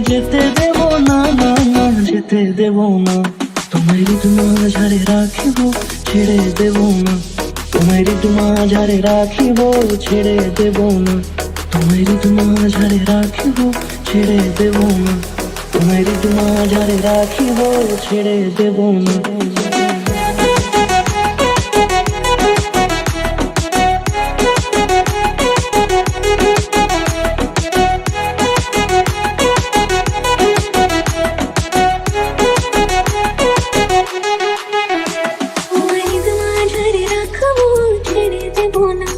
যেতে দেব না না না, যেতে দেব না। তোমায় ঋতু মাঝারে রাখিব, ছেড়ে দেব না। তোমায় ঋতু মাঝারে রাখিব, ছেড়ে দেব না। তোমায় ঋতু মাঝারে রাখিব, ছেড়ে দেব না। তোমায় ঋতু মাঝারে রাখিব, ছেড়ে দেব না। ছেড়ে